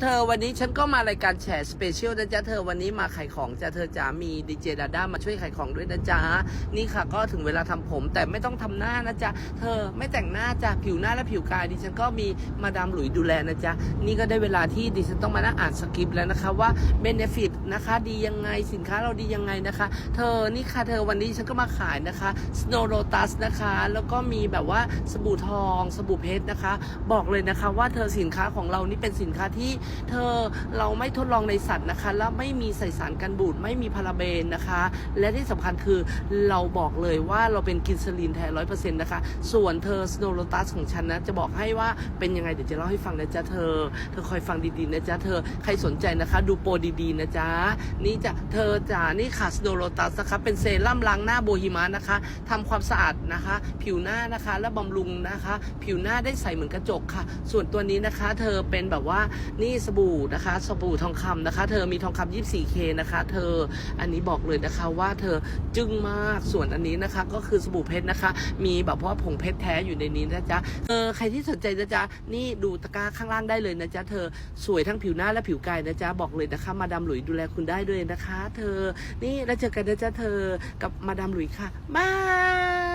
เธอวันนี้ฉันก็มารายการแฉสเปเชียลนะจ๊ะเธอวันนี้มาขายของจ้ะเธอจ๋ามีดีเจดาด้ามาช่วยขายของด้วยนะจ๊ะนี่ค่ะก็ถึงเวลาทำผมแต่ไม่ต้องทำหน้านะจ๊ะเธอไม่แต่งหน้าจ้ะผิวหน้าและผิวกายดิฉันก็มีมาดามหลุยดูแลนะจ๊ะนี่ก็ได้เวลาที่ดิฉันต้องมานั่งอ่านสคริปต์แล้วนะคะว่าเบนฟิตนะคะดียังไงสินค้าเราดียังไงนะคะ เธอนี่ค่ะเธอวันนี้ฉันก็มาขายนะคะ Snow Lotus นะคะ แล้วก็มีแบบว่าสบู่ทอง สบู่เพชรนะคะ บอกเลยนะคะว่าเธอสินค้าของเรานี่เป็นสินค้าที่เธอเราไม่ทดลองในสัตว์นะคะ แล้วไม่มีใส่สารกันบูดไม่มีพาราเบนนะคะ และที่สำคัญคือเราบอกเลยว่าเราเป็นกินซลินแท้ร้อยเปอร์เซ็นต์นะคะ ส่วนเธอ Snow Lotus ของฉันนะ จะบอกให้ว่าเป็นยังไงเดี๋ยวจะเล่าให้ฟังนะจ๊ะเธอ เธอคอยฟังดีๆนะจ๊ะเธอใครสนใจนะคะ ดูโปรดีๆนะจ๊ะนี่จะเธอจ๋านี่ค่ะ Snow Lotus นะคะเป็นเซรั่มล้างหน้าโบฮิมะนะคะทำความสะอาดนะคะ ผิวหน้านะคะ และบำรุงนะคะ ผิวหน้าได้ใสเหมือนกระจกค่ะ ส่วนตัวนี้นะคะ เธอเป็นแบบว่านี่นี่สบู่นะคะ สบู่ทองคำนะคะ เธอมีทองคำ 24K นะคะ เธออันนี้บอกเลยนะคะว่าเธอจึ้งมากส่วนอันนี้นะคะ ก็คือสบู่เพชรนะคะ มีแบบว่าผงเพชรแท้อยู่ในนี้นะจ๊ะเออใครที่สนใจนะจ๊ะนี่ดูตะกร้าข้างล่างได้เลยนะจ๊ะเธอสวยทั้งผิวหน้าและผิวกายนะจ๊ะบอกเลยนะคะ มาดามหลุยดูแลคุณได้ด้วยนะคะ เธอนี่แล้วเจอกันนะจ๊ะเธอกับมาดามหลุยค่ะบาย